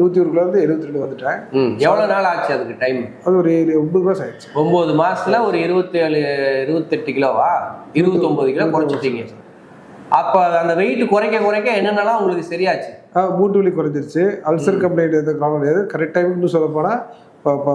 நூற்றி ஒரு கிலோலேருந்து எழுபத்தி ரெண்டு வந்துட்டேன். எவ்வளோ நாள் ஆச்சு அதுக்கு டைம் அது ஒரு ஏழு ஒன்பது மாதம் ஆயிடுச்சு. ஒம்பது மாசத்துல ஒரு இருபத்தேழு இருபத்தெட்டு கிலோவா? இருபத்தொம்பது கிலோ குறைச்சிட்டீங்க. அப்போ அந்த வெயிட் குறைக்க குறைக்க என்னென்னலாம் உங்களுக்கு சரியாச்சு? ஆ, மூட்டு வலி குறைஞ்சிருச்சு. அல்சர் கம்ப்ளைண்ட் எந்த ப்ராப்ளம் கிடையாது. கரெக்ட் டைமுக்கு சொல்ல போனால்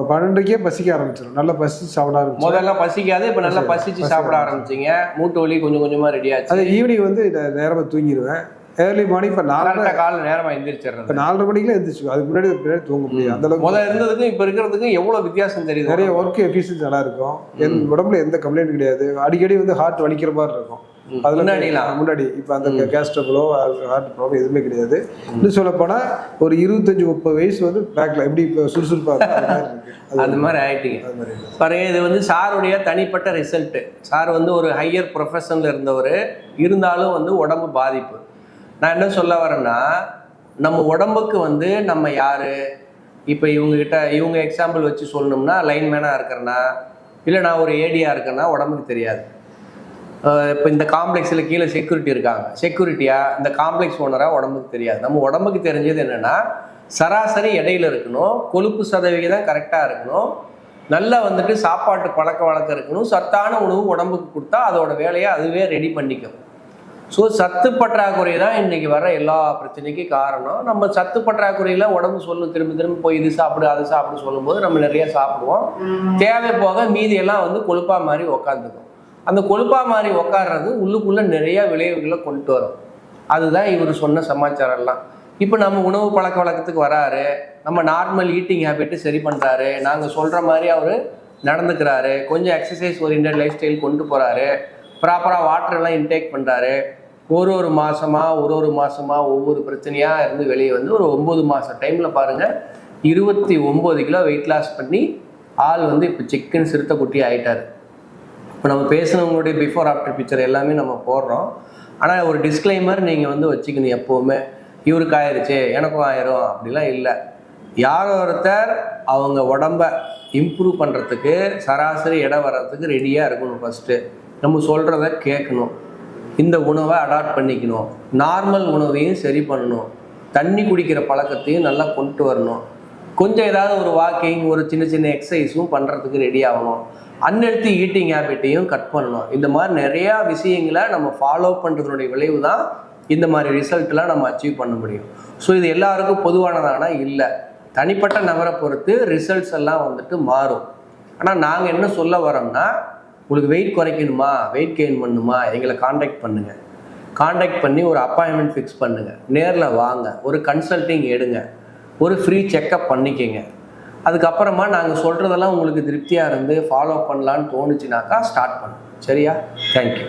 பன்னெண்டுக்கே பசிக்க ஆரம்பிச்சிடும் நல்லா பசி சாப்பிட ஆரம்பிச்சு முதல்ல பசிக்காது இப்போ நல்லா பசிச்சு சாப்பிட ஆரம்பிச்சீங்க. மூட்டு வலி கொஞ்சம் கொஞ்சமா ரெடி ஆச்சு. அது ஈவினிங் வந்து நேரமாக தூங்கிடுவேன் ஏர்லி மார்னிங் இப்போ நாலரை காலை நேரமா எந்திரிச்சிடுறது. இப்போ நாலரை மணிக்கெல்லாம் எழுந்திரிச்சு அதுக்கு முன்னாடி பின்னாடி தூங்க முடியும் அந்த அளவுக்கு முதல்ல இருந்ததுக்கும் இப்போ இருக்கிறதுக்கும் எவ்வளோ வித்தியாசம் தெரியுது நிறைய ஒர்க் எஃபிஷியன்சி நல்லா இருக்கும். என் உடம்புல எந்த கம்ப்ளைண்ட் கிடையாது. அடிக்கடி வந்து ஹார்ட் வலிக்கிற மாதிரி இருக்கும். அதுல முன்னாடிலாம்? முன்னாடி. இப்போ அந்த கேஸ் ட்ரபிளோ ஹார்ட் ப்ராப்ளம் எதுவுமே கிடையாது. இன்னும் சொல்ல போனா ஒரு இருபத்தஞ்சு முப்பது வயசு வந்து பேக்ல எப்படி இப்போ சுறுசுறுப்பா இருக்கோ அது மாதிரி இருக்கு. அது அந்த மாதிரி. பாருங்க இது வந்து சாருடைய தனிப்பட்ட ரிசல்ட்டு சார் வந்து ஒரு ஹையர் ப்ரொஃபஷனில் இருந்தவர். இருந்தாலும் வந்து உடம்பு பாதிப்பு. நான் என்ன சொல்ல வரேன்னா நம்ம உடம்புக்கு வந்து நம்ம யாரு? இப்போ இவங்ககிட்ட இவங்க எக்ஸாம்பிள் வச்சு சொல்லணும்னா லைன்மேனாக இருக்கிறேன்னா இல்லை நான் ஒரு ஏடியா இருக்கேன்னா உடம்புக்கு தெரியாது. இப்போ இந்த காம்ப்ளெக்ஸில் கீழே செக்யூரிட்டி இருக்காங்க. செக்யூரிட்டியா இந்த காம்ப்ளெக்ஸ் ஓனராக உடம்புக்கு தெரியாது. நம்ம உடம்புக்கு தெரிஞ்சது என்னென்னா சராசரி இடையில இருக்கணும் கொழுப்பு சதவிகிதம் கரெக்டாக இருக்கணும் நல்லா வந்துட்டு சாப்பாட்டு பழக்க வழக்கம் இருக்கணும் சத்தான உணவு உடம்புக்கு கொடுத்தா அதோட வேலையை அதுவே ரெடி பண்ணிக்கும். ஸோ சத்து பற்றாக்குறை தான் இன்னைக்கு வர எல்லா பிரச்சனைக்கும் காரணம். நம்ம சத்து பற்றாக்குறையில் உடம்பு சொல்லும் திரும்ப திரும்ப போய் இது சாப்பிடு அது சாப்பிடு சொல்லும்போது நம்ம நிறைய சாப்பிடுவோம். தேவை போக மீதி எல்லாம் வந்து கொழுப்பா மாதிரி உக்காந்துக்கும். அந்த கொழுப்பா மாதிரி உக்காடுறது உள்ளுக்குள்ள நிறைய விளைவுகளை கொண்டு வரும். அதுதான் இவர் சொன்ன சமாச்சாரம்லாம். இப்போ நம்ம உணவு பழக்க வழக்கத்துக்கு வராரு. நம்ம நார்மல் ஈட்டிங் ஹேபிட்டு சரி பண்ணுறாரு நாங்கள் சொல்கிற மாதிரி அவர் நடந்துக்கிறாரு. கொஞ்சம் எக்ஸசைஸ் ஓரியன்ட் லைஃப் ஸ்டைல் கொண்டு போகிறாரு ப்ராப்பராக வாட்டரெல்லாம் இன்டேக் பண்ணுறாரு ஒரு ஒரு மாதமாக ஒரு ஒரு மாதமாக ஒவ்வொரு பிரச்சனையாக இருந்து வெளியே வந்து ஒரு ஒம்பது மாதம் டைமில் பாருங்கள் இருபத்தி ஒம்பது கிலோ வெயிட் லாஸ் பண்ணி ஆள் வந்து இப்போ சிக்கன் சிறுத்தை குட்டி இப்போ நம்ம பேசுனவங்களுடைய பிஃபோர் ஆஃப்டர் பிக்சர் எல்லாமே நம்ம போடுறோம். ஆனால் ஒரு டிஸ்க்ளைமர் நீங்கள் வந்து வச்சுக்கணும் எப்போவுமே. இவருக்கு ஆயிடுச்சு எனக்கும் ஆயிரும் அப்படிலாம் இல்லை. யார் ஒருத்தர் அவங்க உடம்ப இம்ப்ரூவ் பண்ணுறதுக்கு சராசரி இடம் வர்றதுக்கு ரெடியாக இருக்கணும் ஃபஸ்ட்டு நம்ம சொல்கிறத கேட்கணும். இந்த உணவை அடாப்ட் பண்ணிக்கணும். நார்மல் உணவையும் சரி பண்ணணும். தண்ணி குடிக்கிற பழக்கத்தையும் நல்லா கொண்டு வரணும். கொஞ்சம் ஏதாவது ஒரு வாக்கிங் ஒரு சின்ன சின்ன எக்ஸசைஸும் பண்ணுறதுக்கு ரெடி ஆகணும். அன்ஹெல்த்தி ஈட்டிங் ஹேபிட்டையும் கட் பண்ணணும். இந்த மாதிரி நிறையா விஷயங்களை நம்ம ஃபாலோ பண்ணுறதுனுடைய விளைவு தான் இந்த மாதிரி ரிசல்ட்லாம் நம்ம அச்சீவ் பண்ண முடியும். ஸோ இது எல்லாருக்கும் பொதுவானதானா இல்லை. தனிப்பட்ட நபரை பொறுத்து ரிசல்ட்ஸ் எல்லாம் வந்துட்டு மாறும். ஆனால் நாங்கள் என்ன சொல்ல வரோம்னா உங்களுக்கு வெயிட் குறைக்கணுமா? வெயிட் கெயின் பண்ணணுமா எங்களை காண்டாக்ட் பண்ணுங்கள் காண்டாக்ட் பண்ணி ஒரு அப்பாயின்மெண்ட் ஃபிக்ஸ் பண்ணுங்கள் நேரில் வாங்க. ஒரு கன்சல்ட்டிங் எடுங்க. ஒரு ஃப்ரீ செக்கப் பண்ணிக்கங்க. அதுக்கப்புறமா நாங்கள் சொல்கிறதெல்லாம் உங்களுக்கு திருப்தியாக இருந்து ஃபாலோ பண்ணலான்னு தோணுச்சுனாக்கா ஸ்டார்ட் பண்ணுங்க சரியா? தேங்க்யூ